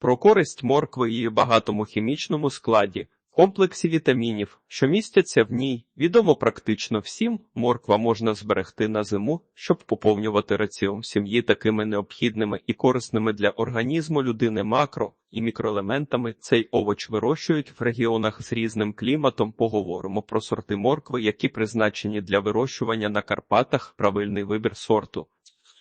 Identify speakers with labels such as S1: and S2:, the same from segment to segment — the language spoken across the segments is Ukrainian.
S1: Про користь моркви її багатому хімічному складі, комплексі вітамінів, що містяться в ній, відомо практично всім. Морква можна зберегти на зиму, щоб поповнювати раціон сім'ї такими необхідними і корисними для організму людини макро і мікроелементами. Цей овоч вирощують в регіонах з різним кліматом. Поговоримо про сорти моркви, які призначені для вирощування на Карпатах. Правильний вибір сорту.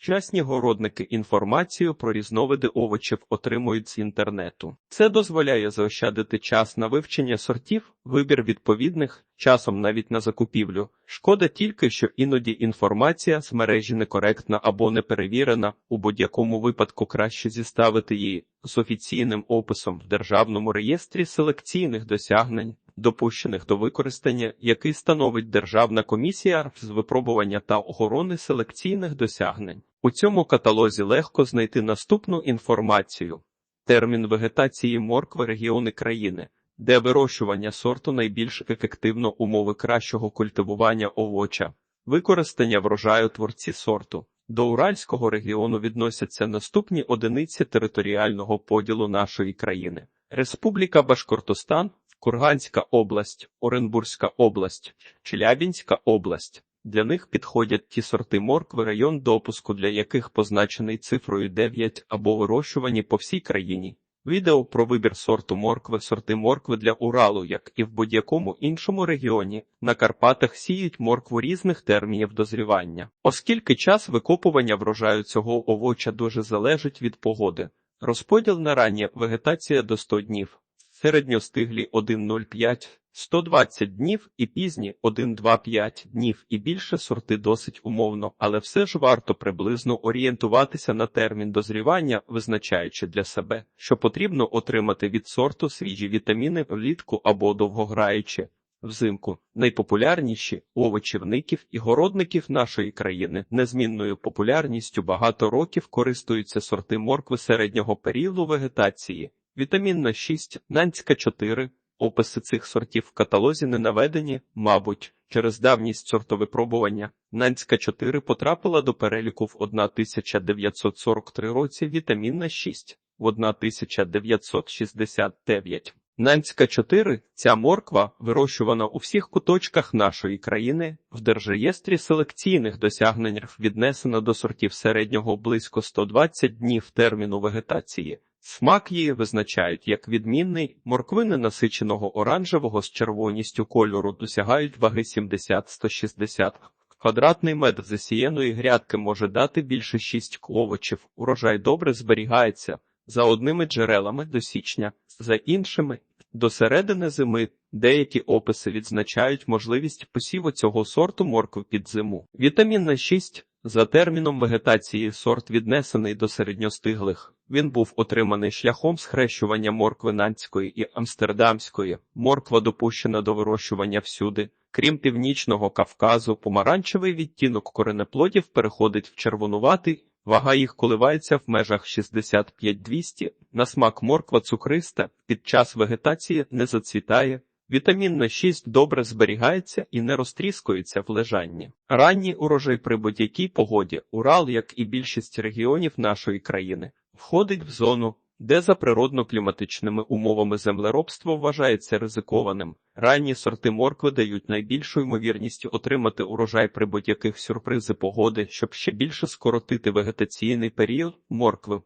S1: Сучасні городники інформацію про різновиди овочів отримують з інтернету. Це дозволяє заощадити час на вивчення сортів, вибір відповідних, часом навіть на закупівлю. Шкода тільки, що іноді інформація з мережі некоректна або неперевірена, у будь-якому випадку краще зіставити її з офіційним описом в Державному реєстрі селекційних досягнень допущених до використання, який становить Державна комісія з випробування та охорони селекційних досягнень. У цьому каталозі легко знайти наступну інформацію: термін вегетації моркви регіони країни, де вирощування сорту найбільш ефективно умови кращого культивування овоча, використання врожаю творці сорту. До Уральського регіону відносяться наступні одиниці територіального поділу нашої країни: Республіка Башкортостан, Курганська область, Оренбурзька область, Челябінська область. Для них підходять ті сорти моркви, район допуску, для яких позначений цифрою 9 або вирощувані по всій країні. Відео про вибір сорту моркви, сорти моркви для Уралу, як і в будь-якому іншому регіоні. На Карпатах сіють моркву різних термінів дозрівання. Оскільки час викопування врожаю цього овоча дуже залежить від погоди. Розподіл на раннє вегетація до 100 днів середньостиглі 1,05, 120 днів і пізні 1,25 днів і більше сорти досить умовно, але все ж варто приблизно орієнтуватися на термін дозрівання, визначаючи для себе, що потрібно отримати від сорту свіжі вітаміни влітку або довгограючи. Взимку найпопулярніші овочівників і городників нашої країни незмінною популярністю багато років користуються сорти моркви середнього періоду вегетації, Вітамінна 6, нанська 4. Описи цих сортів в каталозі не наведені, мабуть, через давність сортовипробування. Нанська 4 потрапила до переліку в 1943 році, вітамінна 6 в 1969. Нанська 4 – ця морква вирощувана у всіх куточках нашої країни, в держреєстрі селекційних досягненнях віднесена до сортів середнього близько 120 днів терміну вегетації. Смак її визначають як відмінний, морквини насиченого оранжевого з червоністю кольору досягають ваги 70-160 Квадратний мед засіяної грядки може дати більше 6 овочів, урожай добре зберігається за одними джерелами до січня, за іншими до середини зими. Деякі описи відзначають можливість посіву цього сорту моркви під зиму. Вітамінна 6 за терміном вегетації сорт віднесений до середньостиглих. Він був отриманий шляхом схрещування моркви нанської і амстердамської. Морква допущена до вирощування всюди. Крім північного Кавказу, помаранчевий відтінок коренеплодів переходить в червонуватий, вага їх коливається в межах 65-200. На смак морква цукриста під час вегетації не зацвітає. Вітамінна 6 добре зберігається і не розтріскується в лежанні. Ранній урожай при будь-якій погоді Урал, як і більшість регіонів нашої країни, входить в зону, де за природно-кліматичними умовами землеробство вважається ризикованим. Ранні сорти моркви дають найбільшу ймовірність отримати урожай при будь-яких сюрпризи погоди, щоб ще більше скоротити вегетаційний період моркви.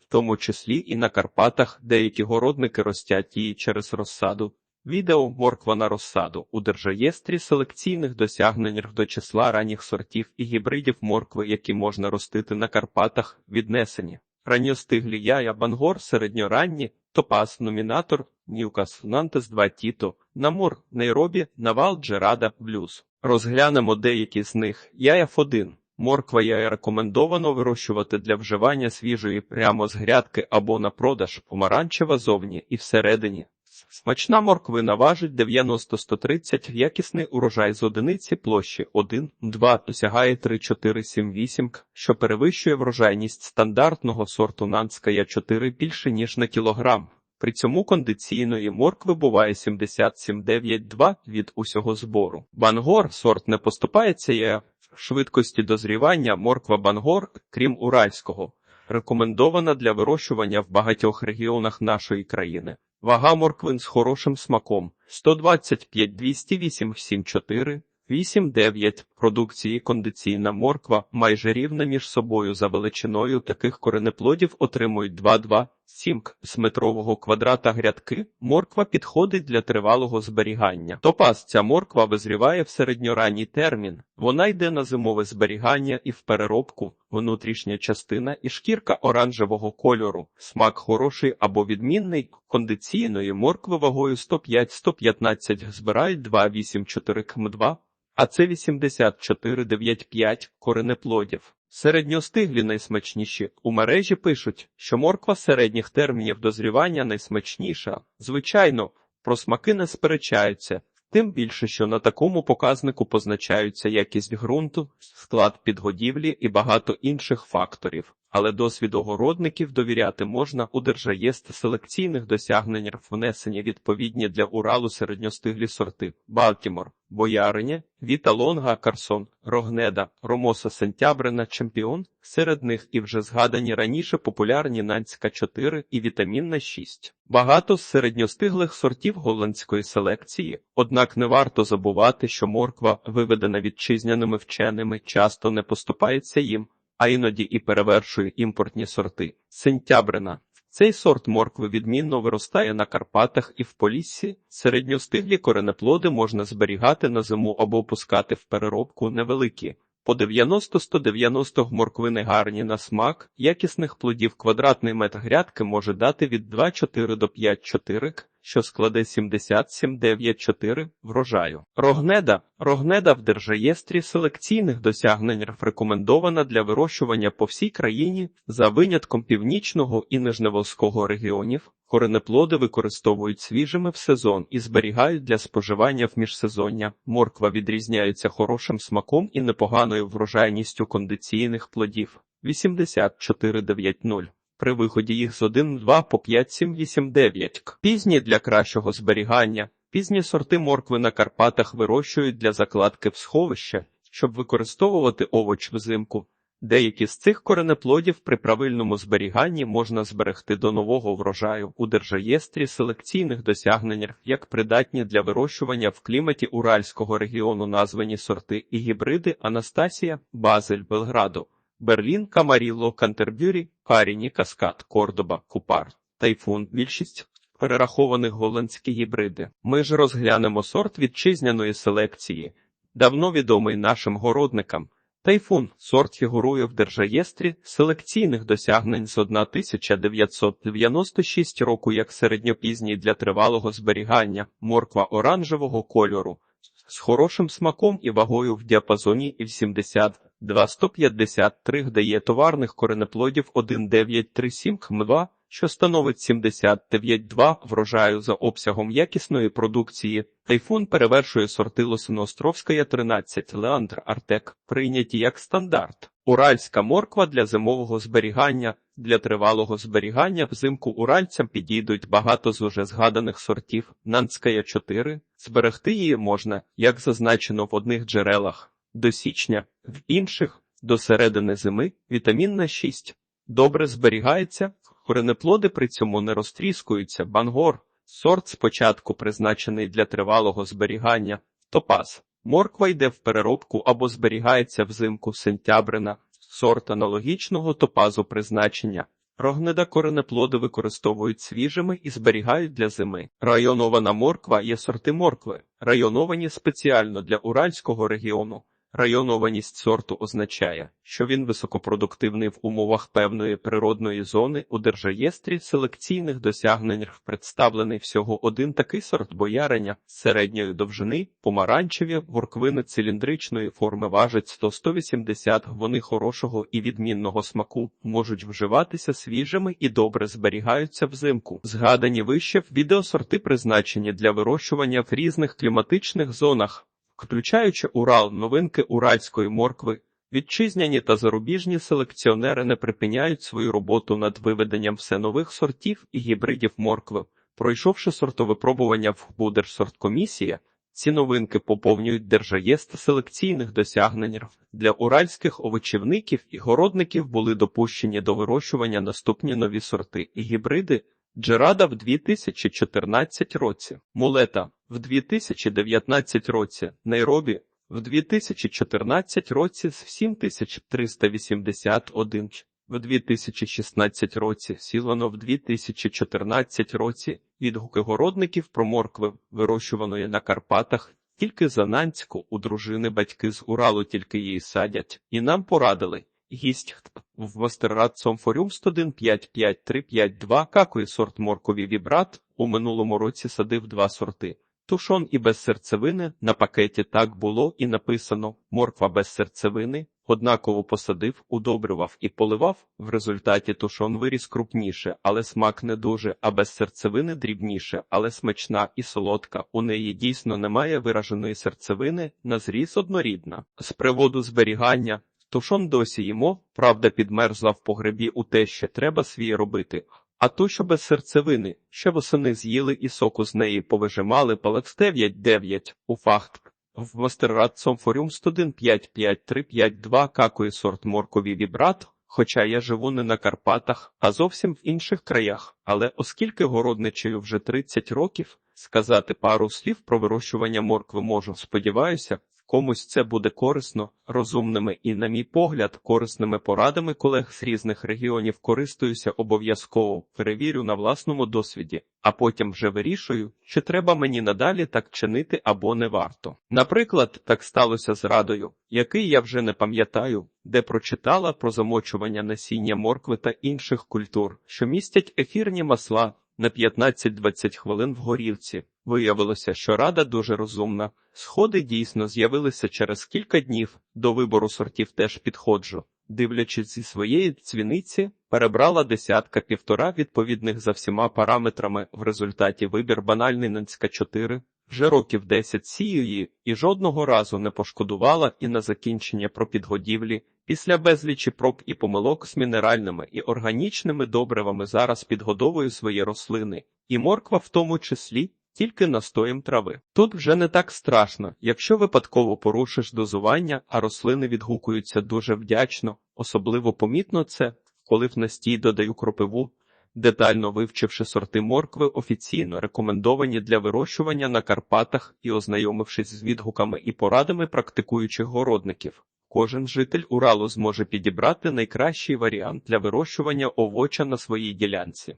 S1: В тому числі і на Карпатах деякі городники ростять її через розсаду. Відео морква на розсаду у держреєстрі селекційних досягнень до числа ранніх сортів і гібридів моркви, які можна ростити на Карпатах, віднесені. Ранньостиглі яя бангор, середньоранні, топас, номінатор, Ньюкас, Нантес 2 Тіто, Намур, Нейробі, Навал, Джерада, Блюз. Розглянемо деякі з них. Яяф 1. Морква яя рекомендовано вирощувати для вживання свіжої прямо з грядки або на продаж, помаранчева зовні і всередині. Смачна морквина важить 90-130, якісний урожай з одиниці площі 1-2 досягає 3-4-7-8, що перевищує врожайність стандартного сорту Нанська Я4 більше ніж на кілограм. При цьому кондиційної моркви буває 77,9,2 від усього збору. Бангор сорт не поступається є швидкості дозрівання морква Бангор, крім уральського рекомендована для вирощування в багатьох регіонах нашої країни. Вага морквин з хорошим смаком. 125 208 74 8-9 продукції кондиційна морква майже рівна між собою. За величиною таких коренеплодів отримують 2-2 7 з метрового квадрата грядки. Морква підходить для тривалого зберігання. Топаз ця морква визріває в середньоранній термін. Вона йде на зимове зберігання і в переробку. Внутрішня частина і шкірка оранжевого кольору. Смак хороший або відмінний. Кондиційної моркви вагою 105-115 збирають 2,84 км2 а це 84,95 коренеплодів. Середньостиглі найсмачніші. У мережі пишуть, що морква середніх термінів дозрівання найсмачніша. Звичайно, про смаки не сперечаються, тим більше, що на такому показнику позначаються якість ґрунту, склад підгодівлі і багато інших факторів. Але досвід огородників довіряти можна у держаєст селекційних досягнень внесені відповідні для Уралу середньостиглі сорти Балтімор, Бояриня, Віта Лонга, Карсон, Рогнеда, Ромоса Сентябрина, Чемпіон, серед них і вже згадані раніше популярні Нанська 4 і Вітамінна 6. Багато з середньостиглих сортів голландської селекції, однак не варто забувати, що морква, виведена вітчизняними вченими, часто не поступається їм а іноді і перевершує імпортні сорти. Сентябрина. Цей сорт моркви відмінно виростає на Карпатах і в Поліссі. Середньостиглі коренеплоди можна зберігати на зиму або опускати в переробку невеликі. По 90-190 морквини гарні на смак, якісних плодів квадратний метр грядки може дати від 2,4 до 5,4 що складе 77,94 врожаю. Рогнеда Рогнеда в держаєстрі селекційних досягнень рекомендована для вирощування по всій країні за винятком північного і нижневолського регіонів. Коренеплоди використовують свіжими в сезон і зберігають для споживання в міжсезоння. Морква відрізняється хорошим смаком і непоганою врожайністю кондиційних плодів. 8490 при виході їх з 1-2 по 5-7-8-9. Пізні для кращого зберігання. Пізні сорти моркви на Карпатах вирощують для закладки в сховище, щоб використовувати овоч взимку. Деякі з цих коренеплодів при правильному зберіганні можна зберегти до нового врожаю у держаєстрі селекційних досягнень, як придатні для вирощування в кліматі Уральського регіону названі сорти і гібриди Анастасія, Базель, Белграду. Берлін, Камаріло, Кантербюрі, Каріні, Каскад, Кордоба, Купар, Тайфун. Більшість перерахованих голландські гібриди. Ми ж розглянемо сорт вітчизняної селекції, давно відомий нашим городникам. Тайфун сорт фігурує в держаєстрі селекційних досягнень з 1996 року як середньопізній для тривалого зберігання, морква оранжевого кольору, з хорошим смаком і вагою в діапазоні і в 70 253 дає товарних коренеплодів 1937 км2, що становить 79,2 врожаю за обсягом якісної продукції. Тайфун перевершує сорти Лосиноостровська 13 Леандр Артек, прийняті як стандарт. Уральська морква для зимового зберігання. Для тривалого зберігання взимку уральцям підійдуть багато з уже згаданих сортів. Нанська 4 зберегти її можна, як зазначено в одних джерелах до січня, в інших до середини зими вітамінна 6. Добре зберігається, коренеплоди при цьому не розтріскуються, бангор, сорт спочатку призначений для тривалого зберігання, топаз. Морква йде в переробку або зберігається взимку сентябрина, сорт аналогічного топазу призначення. Рогнеда коренеплоди використовують свіжими і зберігають для зими. Районована морква є сорти моркви, районовані спеціально для уральського регіону. Районованість сорту означає, що він високопродуктивний в умовах певної природної зони у держаєстрі селекційних досягнень представлений всього один такий сорт бояреня середньої довжини, помаранчеві, ворквини циліндричної форми важать 100-180 вони хорошого і відмінного смаку, можуть вживатися свіжими і добре зберігаються взимку. Згадані вище відеосорти призначені для вирощування в різних кліматичних зонах включаючи Урал, новинки уральської моркви, вітчизняні та зарубіжні селекціонери не припиняють свою роботу над виведенням все нових сортів і гібридів моркви. Пройшовши сортовипробування в Будержсорткомісія, Ці новинки поповнюють держаєст селекційних досягнень. Для уральських овочівників і городників були допущені до вирощування наступні нові сорти і гібриди Джерада в 2014 році, Мулета в 2019 році, Найробі в 2014 році з 7381, в 2016 році, Сілано в 2014 році, відгуки городників про моркви, вирощуваної на Карпатах, тільки за Нанську у дружини батьки з Уралу тільки її садять, і нам порадили. Гість в мастеррад Сомфоріум 1155352 какує сорт моркові вібрат, у минулому році садив два сорти. Тушон і без серцевини на пакеті так було і написано морква без серцевини, однаково посадив, удобрював і поливав. В результаті тушон виріс крупніше, але смак не дуже, а без серцевини дрібніше, але смачна і солодка. У неї дійсно немає вираженої серцевини, на зріз однорідна. З приводу зберігання. Тушон досі їмо, правда, підмерзла в погребі у те, що треба свій робити. А ту, що без серцевини, ще восени з'їли і соку з неї повижимали палець 9-9 у фахт. В мастеррад Сомфоріум 1155352 какує сорт моркові вібрат, хоча я живу не на Карпатах, а зовсім в інших краях. Але оскільки городничаю вже 30 років, сказати пару слів про вирощування моркви можу. Сподіваюся, комусь це буде корисно, розумними і, на мій погляд, корисними порадами колег з різних регіонів користуюся обов'язково, перевірю на власному досвіді, а потім вже вирішую, чи треба мені надалі так чинити або не варто. Наприклад, так сталося з радою, який я вже не пам'ятаю, де прочитала про замочування насіння моркви та інших культур, що містять ефірні масла на 15-20 хвилин в горілці. Виявилося, що рада дуже розумна. Сходи дійсно з'явилися через кілька днів. До вибору сортів теж підходжу. Дивлячись зі своєї цвіниці, перебрала десятка півтора відповідних за всіма параметрами. В результаті вибір банальний Нанська 4. Вже років 10 сію її і жодного разу не пошкодувала і на закінчення про підгодівлі. Після безлічі проб і помилок з мінеральними і органічними добривами зараз підгодовую свої рослини, і морква в тому числі тільки настоєм трави. Тут вже не так страшно, якщо випадково порушиш дозування, а рослини відгукуються дуже вдячно, особливо помітно це, коли в настій додаю кропиву. Детально вивчивши сорти моркви, офіційно рекомендовані для вирощування на Карпатах і ознайомившись з відгуками і порадами практикуючих городників, кожен житель Уралу зможе підібрати найкращий варіант для вирощування овоча на своїй ділянці.